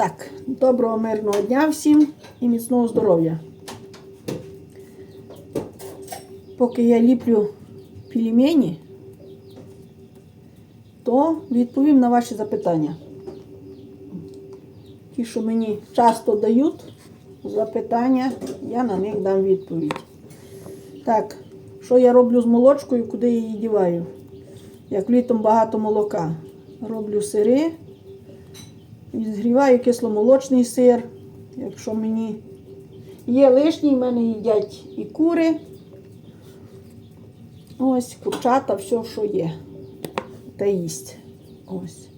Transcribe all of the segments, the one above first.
Так, доброго мирного дня всім і міцного здоров'я. Поки я ліплю пельмені, то відповім на ваші запитання. Ті, що мені часто дають запитання, я на них дам відповідь. Так, що я роблю з молочкою, куди я її діваю? Як літом багато молока. Роблю сири, Відгріваю кисломолочний сир. Якщо мені є лишній, в мене їдять і кури. Ось, курчата, все, що є. Та їсть. Ось.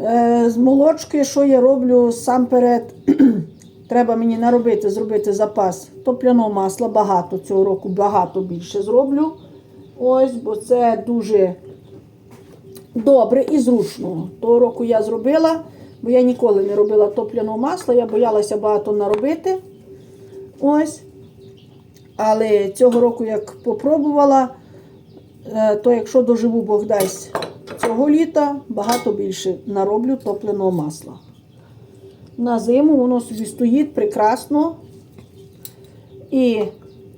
Е, з молочки, що я роблю сам перед, треба мені наробити, зробити запас топляного масла. Багато цього року, багато більше зроблю. Ось, бо це дуже добре і зручно. Того року я зробила, бо я ніколи не робила топляного масла, я боялася багато наробити. Ось. Але цього року, як попробувала, е, то якщо доживу Бог дасть цього літа, багато більше нароблю топленого масла. На зиму воно собі стоїть прекрасно і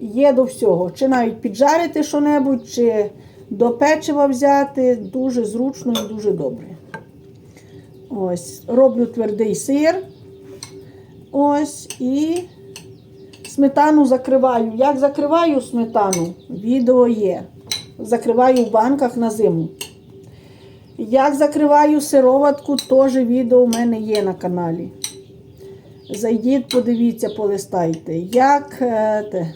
є до всього. Чи навіть піджарити що-небудь, чи до печива взяти дуже зручно і дуже добре. Ось, роблю твердий сир. Ось і сметану закриваю. Як закриваю сметану? Відео є. Закриваю в банках на зиму. Як закриваю сироватку, теж відео в мене є на каналі. Зайдіть, подивіться, полистайте. Як е, те,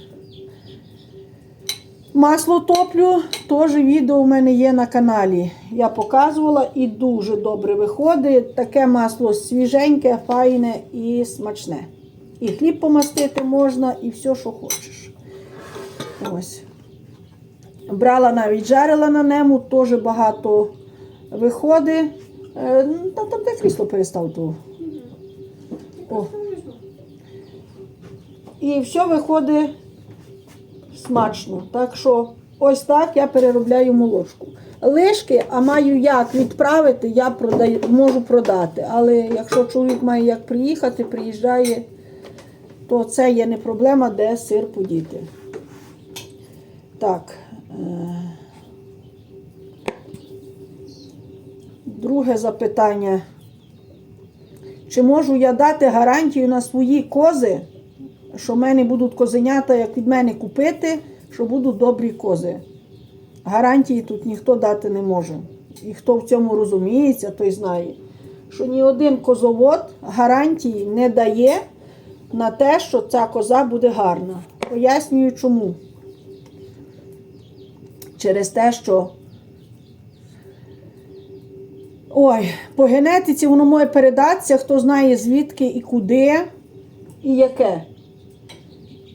Масло топлю, теж відео у мене є на каналі. Я показувала і дуже добре виходить. Таке масло свіженьке, файне і смачне. І хліб помастити можна, і все, що хочеш. Ось. Брала навіть жарила на нему, теж багато виходить. Е, ну, Та там де крісло перестав то. О. І все виходить смачно. Так що ось так я переробляю молочку. Лишки, а маю як відправити, я продаю, можу продати. Але якщо чоловік має як приїхати, приїжджає, то це є не проблема, де сир подіти. Так. е, Друге запитання. Чи можу я дати гарантію на свої кози? Що в мене будуть козенята, як від мене купити, що будуть добрі кози. Гарантії тут ніхто дати не може. І хто в цьому розуміється, той знає, що ні один козовод гарантії не дає на те, що ця коза буде гарна. Пояснюю чому. Через те, що ой, по генетиці воно може передатися, хто знає звідки і куди, і яке.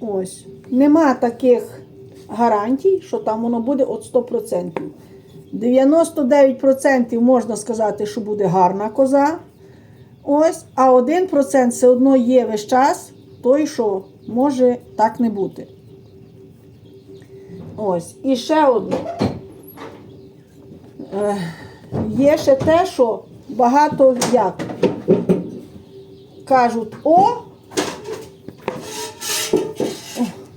Ось. Нема таких гарантій, що там воно буде от 100%. 99% можна сказати, що буде гарна коза. Ось, а 1% все одно є весь час, той, що може так не бути. Ось. І ще одне. Е, Є ще те, що багато як кажуть, о,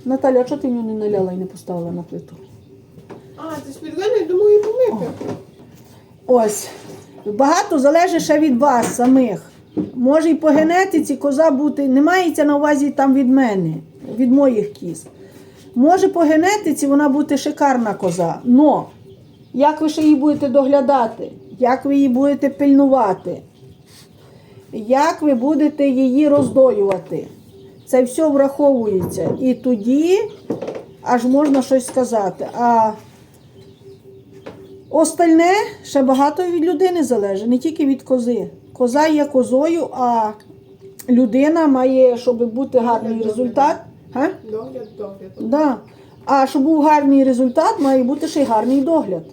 Наталя, а чого ти нього не наляла і не поставила на плиту? А, це спірдальне, я думаю, і помити. Ось. Багато залежить ще від вас самих. Може і по генетиці коза бути, не мається на увазі там від мене, від моїх кіз. Може по генетиці вона бути шикарна коза. Но як ви ще її будете доглядати, як ви її будете пильнувати, як ви будете її роздоювати. Це все враховується. І тоді аж можна щось сказати. А остальне ще багато від людини залежить, не тільки від кози. Коза є козою, а людина має, щоб бути гарний результат. Догляд, догляд. Да. А щоб був гарний результат, має бути ще й гарний догляд.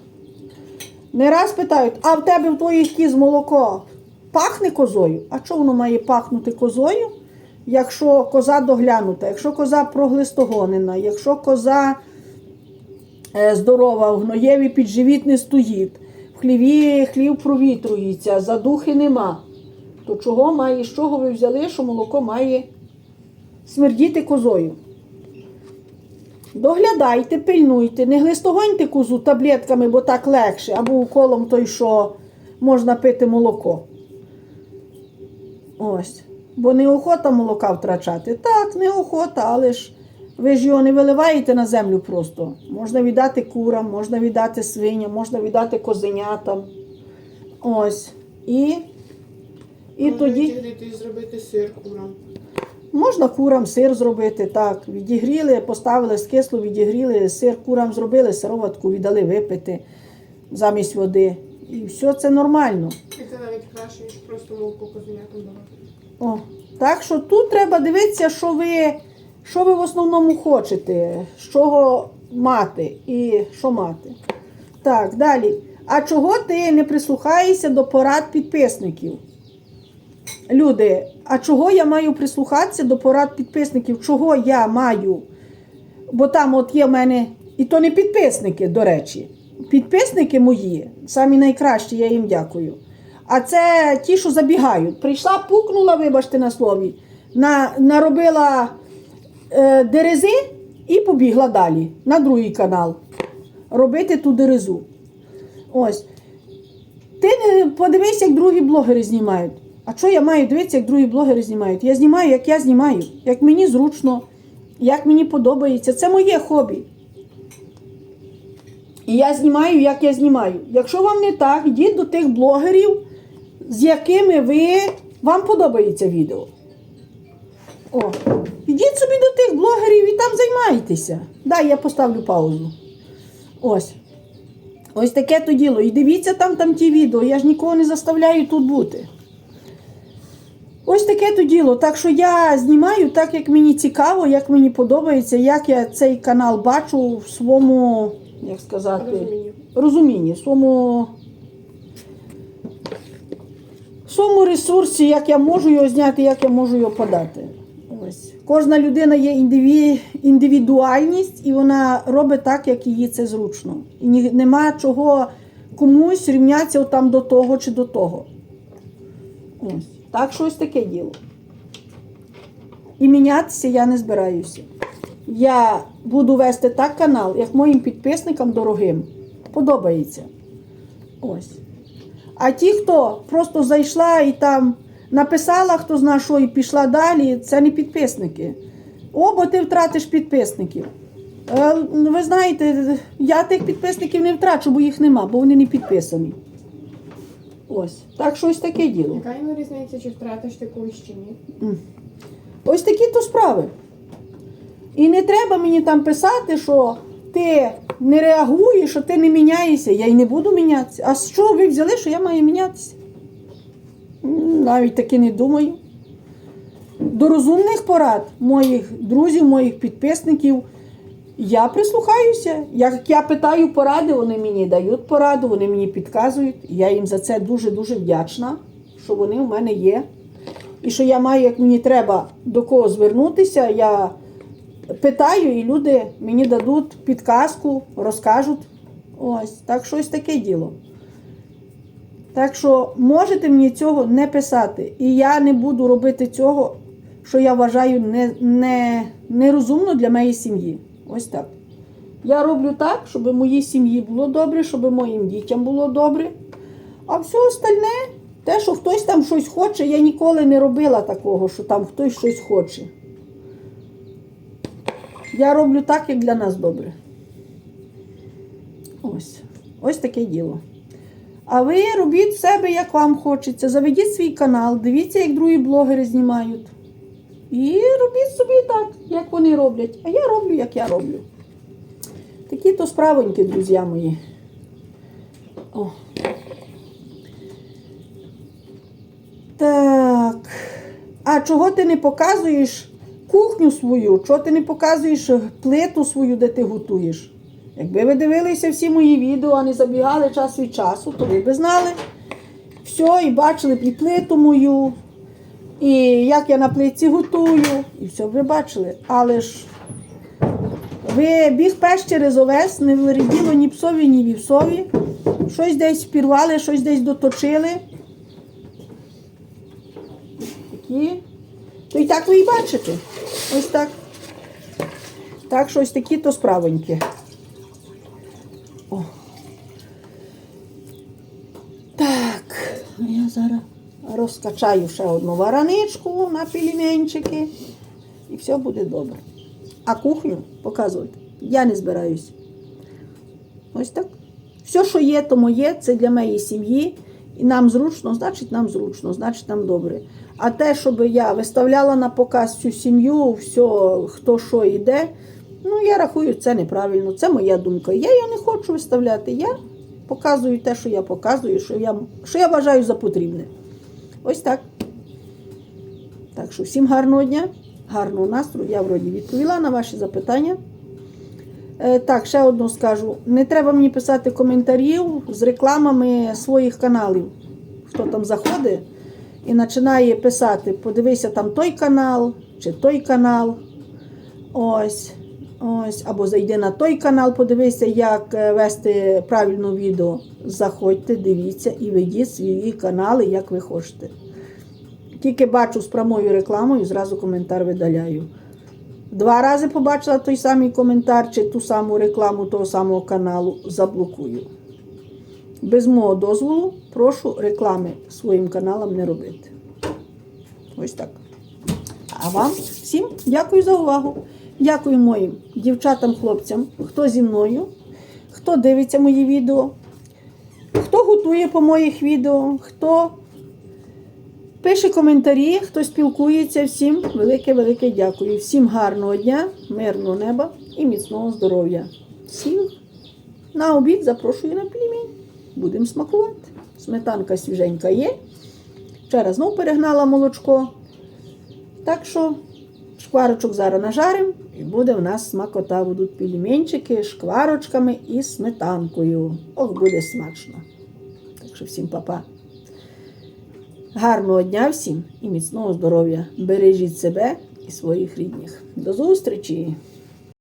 Не раз питають, а в тебе в твоїх кіз молоко пахне козою? А чого воно має пахнути козою? Якщо коза доглянута, якщо коза проглистогонена, якщо коза е, здорова, в гноєві підживіт не стоїть, в хліві хлів провітрується, задухи нема. То чого має, з чого ви взяли, що молоко має смердіти козою? Доглядайте, пильнуйте, не глистогоньте козу таблетками, бо так легше, або уколом той, що можна пити молоко. Ось. Бо неохота молока втрачати. Так, неохота, але ж ви ж його не виливаєте на землю просто. Можна віддати курам, можна віддати свиням, можна віддати козенятам. Ось. І, і Можна тоді. відігріти і зробити сир курам. Можна курам сир зробити, так. Відігріли, поставили скисло, відігріли, сир курам зробили, сироватку віддали випити замість води. І все це нормально. І це навіть краще, ніж просто молоко козенятам давати. О. Так що тут треба дивитися, що ви, що ви в основному хочете, з чого мати і що мати. Так, далі. А чого ти не прислухаєшся до порад підписників? Люди, а чого я маю прислухатися до порад підписників? Чого я маю? Бо там от є в мене, і то не підписники, до речі. Підписники мої, самі найкращі, я їм дякую. А це ті, що забігають. Прийшла, пукнула, вибачте на слові, на, наробила е, дерези і побігла далі на другий канал. Робити ту дерезу. Ось. Ти подивись, як другі блогери знімають. А що я маю дивитися, як другі блогери знімають? Я знімаю, як я знімаю, як мені зручно, як мені подобається. Це моє хобі. І я знімаю, як я знімаю. Якщо вам не так, йдіть до тих блогерів, з якими ви, вам подобається відео. О, йдіть собі до тих блогерів і там займайтеся. Дай я поставлю паузу. Ось. Ось таке то діло. І дивіться там, там ті відео. Я ж нікого не заставляю тут бути. Ось таке то діло. Так що я знімаю так, як мені цікаво, як мені подобається, як я цей канал бачу в своєму, як сказати, розумінні, в своєму, в своєму ресурсі, як я можу його зняти, як я можу його подати. Ось. Кожна людина є індиві... індивідуальність, і вона робить так, як їй це зручно. І нема чого комусь рівнятися там до того чи до того. Ось. Так що ось таке діло. І мінятися я не збираюся. Я буду вести так канал, як моїм підписникам дорогим подобається. Ось. А ті, хто просто зайшла і там написала, хто зна що, і пішла далі, це не підписники. О, бо ти втратиш підписників. Е, Ви знаєте, я тих підписників не втрачу, бо їх нема, бо вони не підписані. Ось. Так що ось таке діло. Яка йому різниця, чи втратиш ти когось чи ні? Ось такі то справи. І не треба мені там писати, що ти не реагуєш, що ти не міняєшся. Я й не буду мінятися. А з чого ви взяли, що я маю мінятися? Навіть таки не думаю. До розумних порад моїх друзів, моїх підписників я прислухаюся. Як я питаю поради, вони мені дають пораду, вони мені підказують. Я їм за це дуже-дуже вдячна, що вони в мене є. І що я маю, як мені треба до кого звернутися, я питаю, і люди мені дадуть підказку, розкажуть. Ось, так що ось таке діло. Так що можете мені цього не писати. І я не буду робити цього, що я вважаю не, не, нерозумно для моєї сім'ї. Ось так. Я роблю так, щоб моїй сім'ї було добре, щоб моїм дітям було добре. А все остальне, те, що хтось там щось хоче, я ніколи не робила такого, що там хтось щось хоче. Я роблю так, як для нас добре. Ось. Ось таке діло. А ви робіть себе, як вам хочеться. Заведіть свій канал, дивіться, як другі блогери знімають. І робіть собі так, як вони роблять. А я роблю, як я роблю. Такі то справоньки, друзі мої. О. Так. А чого ти не показуєш кухню свою? Чого ти не показуєш плиту свою, де ти готуєш? Якби ви дивилися всі мої відео, а не забігали час від часу, то ви б знали все, і бачили б і плиту мою, і як я на плитці готую, і все б ви бачили. Але ж Ви біг пеш через овес, не вреділо ні псові, ні вівсові. Щось десь впірвали, щось десь доточили. Такі. То і так ви і бачите. Ось так. Так, що ось такі то справоньки. О. Так, я зараз розкачаю ще одну вараничку на пельменчики. І все буде добре. А кухню показувати я не збираюсь. Ось так. Все, що є, то моє, це для моєї сім'ї. І нам зручно, значить нам зручно, значить нам добре. А те, щоб я виставляла на показ всю сім'ю, все, хто що йде, ну я рахую, це неправильно. Це моя думка. Я його не хочу виставляти. Я показую те, що я показую, що я, що я вважаю за потрібне. Ось так. Так що всім гарного дня, гарного настрою. Я вроді відповіла на ваші запитання. Е, Так, ще одну скажу. Не треба мені писати коментарів з рекламами своїх каналів. Хто там заходить і починає писати, подивися там той канал чи той канал. Ось. Ось, або зайди на той канал, подивися, як е, вести правильно відео. Заходьте, дивіться і ведіть свої канали, як ви хочете. Тільки бачу з прямою рекламою, зразу коментар видаляю. Два рази побачила той самий коментар чи ту саму рекламу того самого каналу, заблокую. Без мого дозволу прошу реклами своїм каналам не робити. Ось так. А вам всім дякую за увагу. Дякую моїм дівчатам, хлопцям, хто зі мною, хто дивиться мої відео, хто готує по моїх відео, хто пише коментарі, хто спілкується. Всім велике-велике дякую. Всім гарного дня, мирного неба і міцного здоров'я. Всім на обід запрошую на пельмень. Будемо смакувати. Сметанка свіженька є. Вчора знов перегнала молочко. Так що шкварочок зараз нажарим і буде в нас смакота. Будуть пельменчики з шкварочками і сметанкою. Ох, буде смачно. Так що всім па-па. Гарного дня всім і міцного здоров'я. Бережіть себе і своїх рідних. До зустрічі!